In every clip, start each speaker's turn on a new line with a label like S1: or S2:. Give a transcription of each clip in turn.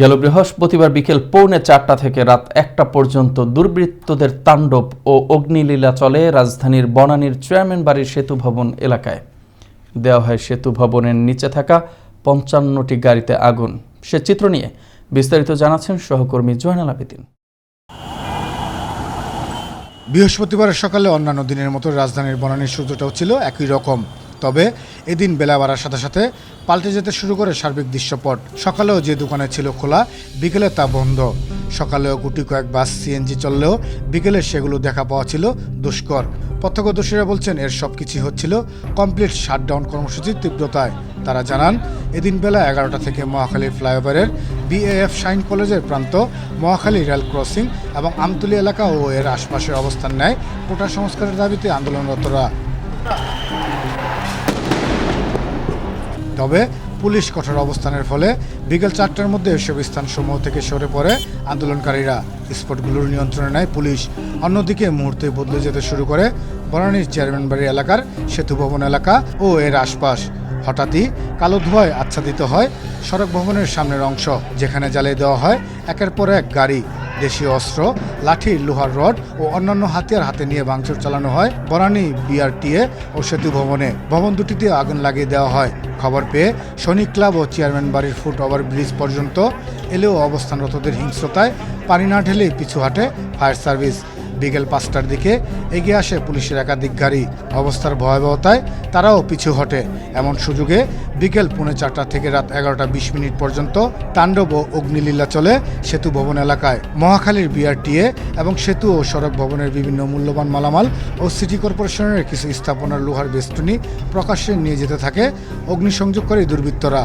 S1: গেল বৃহস্পতিবার বিকেল পৌনে চারটা থেকে রাত একটা পর্যন্ত দুর্বৃত্তদের তাণ্ডব ও অগ্নিলীলা চলে রাজধানীর বনানীর চেয়ারম্যান বাড়ির সেতু ভবন এলাকায়। দেওয়া হয় সেতু ভবনের নিচে থাকা পঞ্চান্নটি গাড়িতে আগুন। সে চিত্র নিয়ে বিস্তারিত জানাচ্ছেন সহকর্মী জয়নাল আবেদিন।
S2: বৃহস্পতিবার সকালে অন্যান্য দিনের মতো রাজধানীর বনানীর সূর্যটাও ছিল একই রকম। তবে এদিন বেলা বাড়ার সাথে সাথে পাল্টে যেতে শুরু করে সার্বিক দৃশ্যপট। সকালেও যে দোকানে ছিল খোলা, বিকেলে তা বন্ধ। সকালেও গুটি কয়েক বাস সিএনজি চললেও বিকেলে সেগুলো দেখা পাওয়া ছিল দুষ্কর। প্রত্যক্ষদর্শীরা বলছেন, এর সব কিছুই হচ্ছিল কমপ্লিট শাটডাউন কর্মসূচির তীব্রতায়। তারা জানান, এদিন বেলা এগারোটা থেকে মহাখালী ফ্লাইওভারের বিএএফ শাইন কলেজের প্রান্ত, মহাখালী রেল ক্রসিং এবং আমতলী এলাকা ও এর আশপাশে অবস্থান নেয় কোটা সংস্কারের দাবিতে আন্দোলনরতরা। তবে পুলিশ কঠোর অবস্থানের ফলে বিকেল চারটার মধ্যে এসব স্থানসমূহ থেকে সরে পড়ে আন্দোলনকারীরা স্পটগুলোর নিয়ন্ত্রণে নেয় পুলিশ। অন্যদিকে মুহূর্তে বদলে যেতে শুরু করে বনানীর চেয়ারম্যান বাড়ি এলাকার সেতু ভবন এলাকা ও এর আশপাশ। হঠাৎই কালো ধোঁয়ায় আচ্ছাদিত হয় সড়ক ভবনের সামনের অংশ, যেখানে জ্বালিয়ে দেওয়া হয় একের পর এক গাড়ি। দেশীয় অস্ত্র, লাঠি, লোহার রড ও অন্যান্য হাতিয়ার হাতে নিয়ে ভাঙচুর চালানো হয় বরানি বিআরটিএ ও সেতু ভবনে। ভবন দুটিতে আগুন লাগিয়ে দেওয়া হয়। খবর পেয়ে সৈনিক ক্লাব ও চেয়ারম্যান বাড়ির ফুট ওভার ব্রিজ পর্যন্ত এলেও অবস্থানরতদের হিংস্রতায় পানি না ঢেলেই পিছু হাটে ফায়ার সার্ভিস। বিকেল পাঁচটার দিকে এগিয়ে আসে পুলিশের একাধিক গাড়ি। অবস্থার ভয়াবহতায় তারাও পিছু হটে। এমন সুযোগে বিকেল পৌনে চারটা থেকে রাত এগারোটা বিশ মিনিট পর্যন্ত তাণ্ডব ও অগ্নিলীলা চলে সেতু ভবন এলাকায়। মহাখালীর বিআরটিএ এবং সেতু ও সড়ক ভবনের বিভিন্ন মূল্যবান মালামাল ও সিটি কর্পোরেশনের কিছু স্থাপনার লোহার বেষ্টনী প্রকাশ্যে নিয়ে যেতে থাকে অগ্নিসংযোগকারী দুর্বৃত্তরা।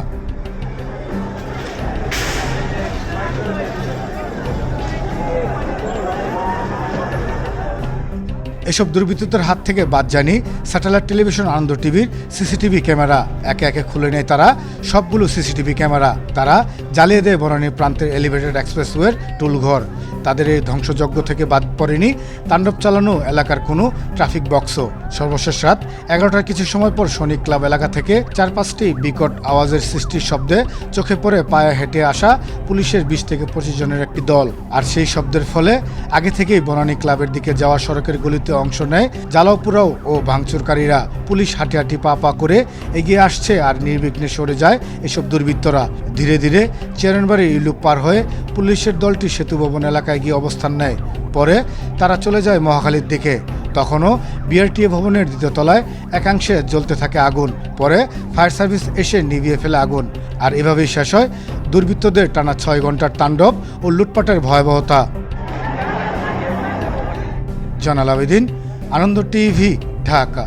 S2: এসব দুর্বৃত্তদের হাত থেকে বাদ জানি স্যাটেলাইট টেলিভিশন আনন্দ টিভির সিসিটিভি ক্যামেরা। একে একে খুলে নেয় তারা। সবগুলো সিসিটিভি ক্যামেরা তারা জ্বালিয়ে দেয় বনানী প্রান্তের এলিভেটেড এক্সপ্রেসওয়ের টুলঘর। তাদের এই ধ্বংসযজ্ঞ থেকে বাদ পড়েনি। তাণ্ডব চালানো এলাকার কোনো ট্রাফিক বক্সও। সর্বশেষ রাত এগারোটার কিছু সময় পর সৈনিক ক্লাব এলাকা থেকে চার পাঁচটি বিকট আওয়াজের সৃষ্টির শব্দে চোখে পড়ে পায়ে হেঁটে আসা পুলিশের বিশ থেকে পঁচিশ জনের একটি দল। আর সেই শব্দের ফলে আগে থেকেই বনানী ক্লাবের দিকে যাওয়া সড়কের গলিতে অংশ নেয় জালাওপুরাও ও ভাঙচুরকারীরা। পুলিশ হাঁটি হাঁটি পা পা করে এগিয়ে আসছে আর নির্বিঘ্নে সরে যায় এসব দুর্বৃত্তরা। ধীরে ধীরে চেয়ারনবাড়ি ইলুপ পার হয়ে পুলিশের দলটি সেতু ভবন এলাকায় গিয়ে অবস্থান নেয়। পরে তারা চলে যায় মহাখালীর দিকে। তখনও বিআরটিএ ভবনের দ্বিতীয় তলায় একাংশে জ্বলতে থাকে আগুন। পরে ফায়ার সার্ভিস এসে নিভিয়ে ফেলে আগুন। আর এভাবেই শেষ হয় দুর্বৃত্তদের টানা ছয় ঘণ্টার তাণ্ডব ও লুটপাটের ভয়াবহতা। জনাল আবেদিন, আনন্দ টিভি, ঢাকা।